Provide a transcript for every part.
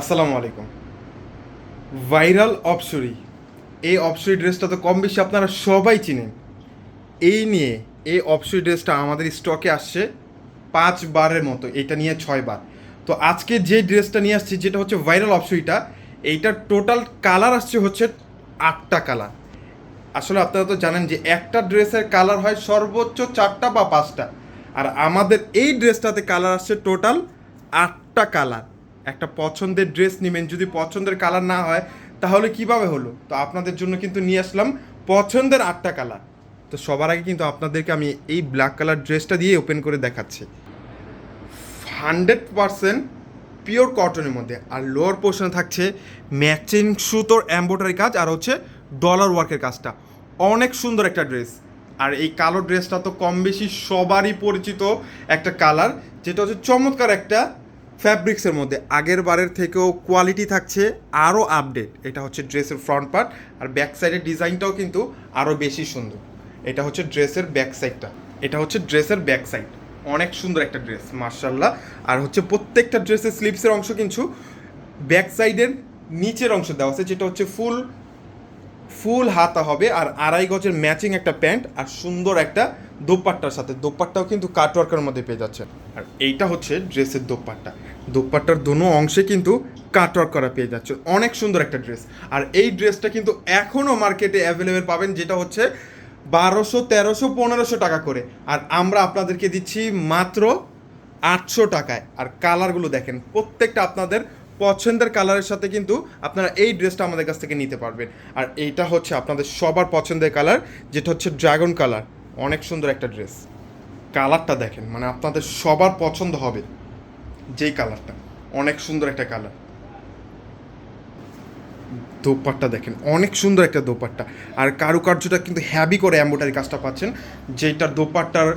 আসসালামু আলাইকুম। ভাইরাল অপসরি। এই অপসরি ড্রেসটা তো কম বেশি আপনারা সবাই চিনেন। এই নিয়ে এই অপসরি ড্রেসটা আমাদের স্টকে আসছে পাঁচ বারের মতো, এটা নিয়ে ছয় বার। তো আজকে যে ড্রেসটা নিয়ে আসছি, যেটা হচ্ছে ভাইরাল অপসরিটা, এইটার টোটাল কালার আসছে হচ্ছে আটটা কালার। আসলে আপনারা তো জানেন যে একটা ড্রেসের কালার হয় সর্বোচ্চ চারটা বা পাঁচটা। আর আমাদের এই ড্রেসটাতে কালার আসছে টোটাল আটটা কালার। একটা পছন্দের ড্রেস নেবেন, যদি পছন্দের কালার না হয়, তাহলে কীভাবে হলো? তো আপনাদের জন্য কিন্তু নিয়ে আসলাম পছন্দের আটটা কালার তো সবার আগে কিন্তু আপনাদেরকে আমি এই ব্ল্যাক কালার ড্রেসটা দিয়ে ওপেন করে দেখাচ্ছি। হান্ড্রেড পারসেন্ট পিওর কটনের মধ্যে। আর লোয়ার পোর্শনে থাকছে ম্যাচিং সুতোর এম্ব্রয়ডারি কাজ আর হচ্ছে ডলার ওয়ার্কের কাজটা। অনেক সুন্দর একটা ড্রেস আর এই কালো ড্রেসটা তো কম বেশি সবারই পরিচিত একটা কালার যেটা হচ্ছে চমৎকার একটা ফ্যাব্রিক্সের মধ্যে আগের বারের থেকেও কোয়ালিটি থাকছে, আরও আপডেট এটা হচ্ছে ড্রেসের ফ্রন্ট পার্ট আর ব্যাক সাইডের ডিজাইনটাও কিন্তু আরও বেশি সুন্দর। এটা হচ্ছে ড্রেসের ব্যাক সাইডটা এটা হচ্ছে ড্রেসের ব্যাক সাইড অনেক সুন্দর একটা ড্রেস মার্শাল্লাহ আর হচ্ছে প্রত্যেকটা ড্রেসের স্লিপসের অংশ কিন্তু ব্যাক সাইডের নিচের অংশ দেওয়া আছে, যেটা হচ্ছে ফুল ফুল হাতা হবে, আর আড়াই গজের ম্যাচিং একটা প্যান্ট, আর সুন্দর একটা দোপাট্টার সাথে। দোপাট্টাও কিন্তু কাটওয়ার্কের মধ্যে পেয়ে যাচ্ছেন। আর এইটা হচ্ছে ড্রেসের দোপাট্টা। দোপাট্টার দোনো অংশে কিন্তু কাটওয়ার্ক করা পেয়ে যাচ্ছে। অনেক সুন্দর একটা ড্রেস আর এই ড্রেসটা কিন্তু এখনও মার্কেটে অ্যাভেলেবেল পাবেন, যেটা হচ্ছে বারোশো, তেরোশো, পনেরোশো টাকা করে। আর আমরা আপনাদেরকে দিচ্ছি মাত্র আটশো টাকায়। আর কালারগুলো দেখেন, প্রত্যেকটা আপনাদের পছন্দের কালারের সাথে কিন্তু আপনারা এই ড্রেসটা আমাদের কাছ থেকে নিতে পারবেন। আর এইটা হচ্ছে আপনাদের সবার পছন্দের কালার যেটা হচ্ছে ড্রাগন কালার অনেক সুন্দর একটা ড্রেস কালারটা দেখেন মানে আপনাদের সবার পছন্দ হবে যেই কালারটা অনেক সুন্দর একটা কালার দোপাট্টা দেখেন, অনেক সুন্দর একটা দোপাট্টা। আর কারুকার্যটা কিন্তু হ্যাভি করে এম্বোটারি কাজটা পাচ্ছেন যেটার দোপাট্টার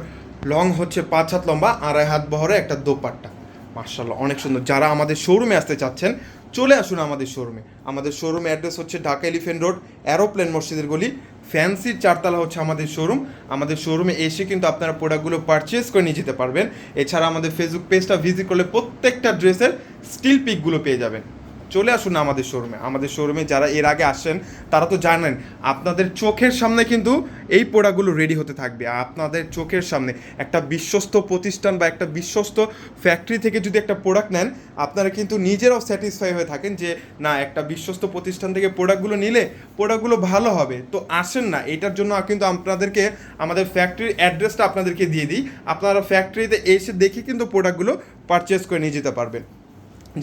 লং হচ্ছে পাঁচ হাত লম্বা, আড়াই হাত বহরে একটা দোপাট্টা। মার্শাল্লাহ অনেক সুন্দর। যারা আমাদের শোরুমে আসতে চাচ্ছেন, চলে আসুন আমাদের শোরুমে আমাদের শোরুম অ্যাড্রেস হচ্ছে ঢাকা এলিফেন্ট রোড, অ্যারোপ্লেন মসজিদের গলি ফ্যান্সির চারতলা হচ্ছে আমাদের শোরুম আমাদের শোরুমে এসে কিন্তু আপনারা প্রোডাক্টগুলো পারচেস করে নিয়ে যেতে পারবেন। এছাড়া আমাদের ফেসবুক পেজটা ভিজিট করলে প্রত্যেকটা ড্রেসের স্টিল পিকগুলো পেয়ে যাবেন। চলে আসুন আমাদের শোরুমে আমাদের শোরুমে যারা এর আগে আসেন তারা তো জানেন, আপনাদের চোখের সামনে কিন্তু এই প্রোডাক্টগুলো রেডি হতে থাকবে। আপনাদের চোখের সামনে একটা বিশ্বস্ত প্রতিষ্ঠান বা একটা বিশ্বস্ত ফ্যাক্টরি থেকে যদি একটা প্রোডাক্ট নেন, আপনারা কিন্তু নিজেরাও স্যাটিসফাই হয়ে থাকেন যে, না, একটা বিশ্বস্ত প্রতিষ্ঠান থেকে প্রোডাক্টগুলো নিলে প্রোডাক্টগুলো ভালো হবে। তো আসেন না, এটার জন্য কিন্তু আপনাদেরকে আমাদের ফ্যাক্টরির অ্যাড্রেসটা আপনাদেরকে দিয়ে দিই। আপনারা ফ্যাক্টরিতে এসে দেখে কিন্তু প্রোডাক্টগুলো পারচেস করে নিয়ে যেতে পারবেন।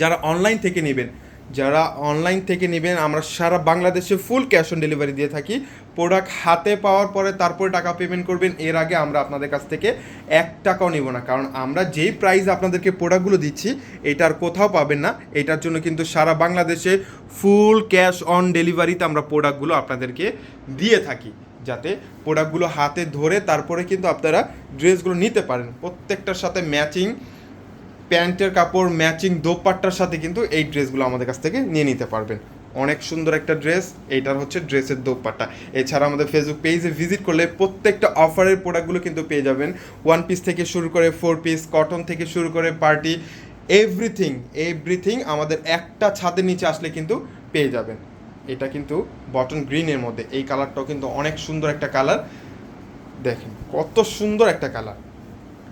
যারা অনলাইন থেকে নেবেন যারা অনলাইন থেকে নেবেন, আমরা সারা বাংলাদেশে ফুল ক্যাশ অন ডেলিভারি দিয়ে থাকি। প্রোডাক্ট হাতে পাওয়ার পরে তারপরে টাকা পেমেন্ট করবেন, এর আগে আমরা আপনাদের কাছ থেকে এক টাকাও নেব না। কারণ আমরা যেই প্রাইস আপনাদেরকে প্রোডাক্টগুলো দিচ্ছি এটার কোথাও পাবেন না। এটার জন্য কিন্তু সারা বাংলাদেশে ফুল ক্যাশ অন ডেলিভারিতে আমরা প্রোডাক্টগুলো আপনাদেরকে দিয়ে থাকি। যাতে প্রোডাক্টগুলো হাতে ধরে তারপরে কিন্তু আপনারা ড্রেসগুলো নিতে পারেন। প্রত্যেকটার সাথে ম্যাচিং প্যান্টের কাপড় ম্যাচিং দোপাট্টার সাথে কিন্তু এই ড্রেসগুলো আমাদের কাছ থেকে নিয়ে নিতে পারবেন। অনেক সুন্দর একটা ড্রেস, এইটার হচ্ছে ড্রেসের দোপাট্টা। এছাড়া আমাদের ফেসবুক পেজে ভিজিট করলে প্রত্যেকটা অফারের প্রোডাক্টগুলো কিন্তু পেয়ে যাবেন। ওয়ান পিস থেকে শুরু করে ফোর পিস কটন থেকে শুরু করে পার্টি এভরিথিং এভরিথিং আমাদের একটা ছাদের নিচে আসলে কিন্তু পেয়ে যাবেন। এটা কিন্তু বটন গ্রিনের মধ্যে। এই কালারটাও কিন্তু অনেক সুন্দর একটা কালার দেখেন কত সুন্দর একটা কালার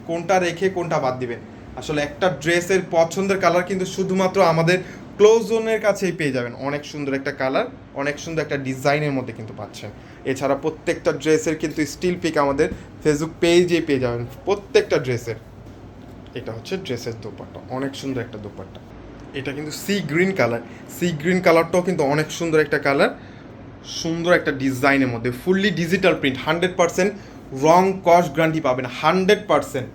কোনটা রেখে কোনটা বাদ দিবেন? আসলে একটা ড্রেসের পছন্দের কালার কিন্তু শুধুমাত্র আমাদের ক্লোজ জোনের কাছেই পেয়ে যাবেন। অনেক সুন্দর একটা কালার, অনেক সুন্দর একটা ডিজাইনের মধ্যে কিন্তু পাচ্ছেন। এছাড়া প্রত্যেকটা ড্রেসের কিন্তু স্টিল পিক আমাদের ফেসবুক পেজেই পেয়ে যাবেন। প্রত্যেকটা ড্রেসের। এটা হচ্ছে ড্রেসের দোপাট্টা, অনেক সুন্দর একটা দোপাট্টা। এটা কিন্তু sea green colour sea green কালারটাও কিন্তু অনেক সুন্দর একটা কালার সুন্দর একটা ডিজাইনের মধ্যে fully digital print hundred percent রং কস্ট গ্যারান্টি পাবেন হান্ড্রেড পার্সেন্ট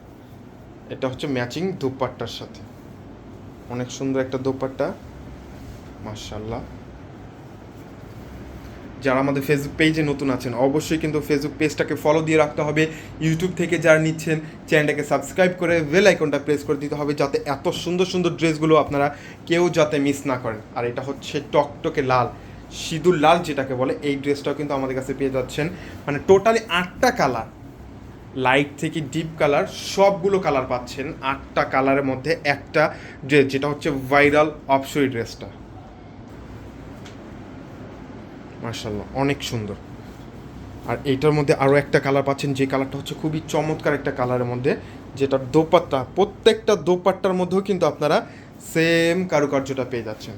এটা হচ্ছে ম্যাচিং দোপাট্টার সাথে। অনেক সুন্দর একটা দোপাট্টা। মার্শাল্লাহ যারা আমাদের ফেসবুক পেজে নতুন আছেন, অবশ্যই কিন্তু ফেসবুক পেজটাকে ফলো দিয়ে রাখতে হবে। ইউটিউব থেকে যারা নিচ্ছেন চ্যানেলটাকে সাবস্ক্রাইব করে বেল আইকনটা প্রেস করে দিতে হবে যাতে এত সুন্দর সুন্দর ড্রেসগুলো আপনারা কেউ যাতে মিস না করেন। আর এটা হচ্ছে টকটকে লাল, সিঁদুর লাল যেটাকে বলে, এই ড্রেসটাও কিন্তু আমাদের কাছে পেয়ে যাচ্ছেন। মানে টোটালি আটটা কালার লাইট থেকে ডিপ কালার সবগুলো কালার পাচ্ছেন। আটটা কালারের মধ্যে একটা ড্রেস যেটা হচ্ছে ভাইরাল অপসই ড্রেসটা। মার্শাল্লাহ অনেক সুন্দর। আর এইটার মধ্যে আরও একটা কালার পাচ্ছেন, যে কালারটা হচ্ছে খুবই চমৎকার একটা কালারের মধ্যে যেটা দোপাট্টা, প্রত্যেকটা দোপাট্টার মধ্যেও কিন্তু আপনারা সেম কারুকার্যটা পেয়ে যাচ্ছেন।